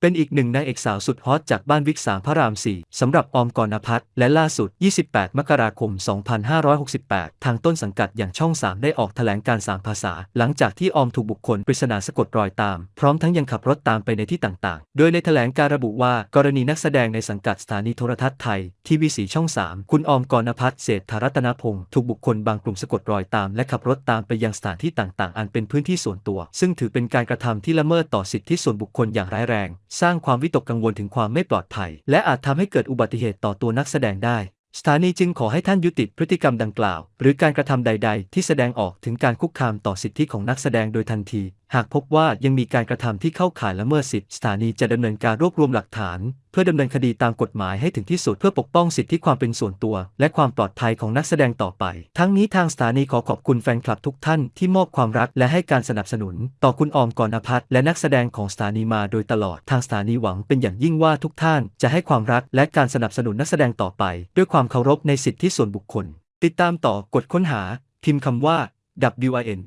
เป็นอีกหนึ่งนางเอกสาวสุดฮอตจากบ้านวิกสามพระราม4สำหรับออมกรณพัฒน์และล่าสุด 28 มกราคม 2568 ทางต้นสังกัดอย่างช่อง 3 ได้ออกแถลงการ3ภาษา หลังจากที่ออมถูกบุคคลปริศนาสะกดรอยตาม พร้อมทั้งยังขับรถตามไปในที่ต่างๆ โดยในแถลงการระบุว่ากรณีนักแสดงในสังกัดสถานีโทรทัศน์ไทย ทีวีสีช่อง 3 คุณออมกรณพัฒน์เศรษฐรัตนพงศ์ถูกบุคคลบางกลุ่มสะกดรอยตาม และขับรถตามไปยังสถานที่ต่างๆ อันเป็นพื้นที่ส่วนตัว ซึ่งถือเป็นการกระทำที่ละเมิดต่อสิทธิส่วนบุคคลอย่างร้ายแรง สร้างความวิตกกังวลถึงความไม่ปลอดภัย และอาจทำให้เกิดอุบัติเหตุต่อตัวนักแสดงได้ สถานีจึงขอให้ท่านยุติพฤติกรรมดังกล่าว หรือการกระทำใด ๆ ที่แสดงออกถึงการคุกคามต่อสิทธิของนักแสดงโดยทันทีหากพบว่ายังมีการกระทำที่เข้าข่ายละเมิดสิทธิสถานีจะดำเนินการรวบรวมหลักฐาน เพื่อดำเนินคดีตามกฎหมายให้ถึงที่สุดเพื่อปกป้องสิทธิความเป็นส่วนตัว และความปลอดภัยของนักแสดงต่อไป ทั้งนี้ทางสถานีขอขอบคุณแฟนคลับทุกท่านที่มอบความรักและให้การสนับสนุน ต่อคุณออมกรณพัฒน์และนักแสดงของสถานีมาโดยตลอดทางสถานีหวังเป็นอย่างยิ่งว่าทุกท่านจะให้ความรักและการสนับสนุนนักแสดงต่อไป ด้วยความเคารพในสิทธิส่วนบุคคล ติดตามต่อกดค้นหา พิมพ์คำว่า WIN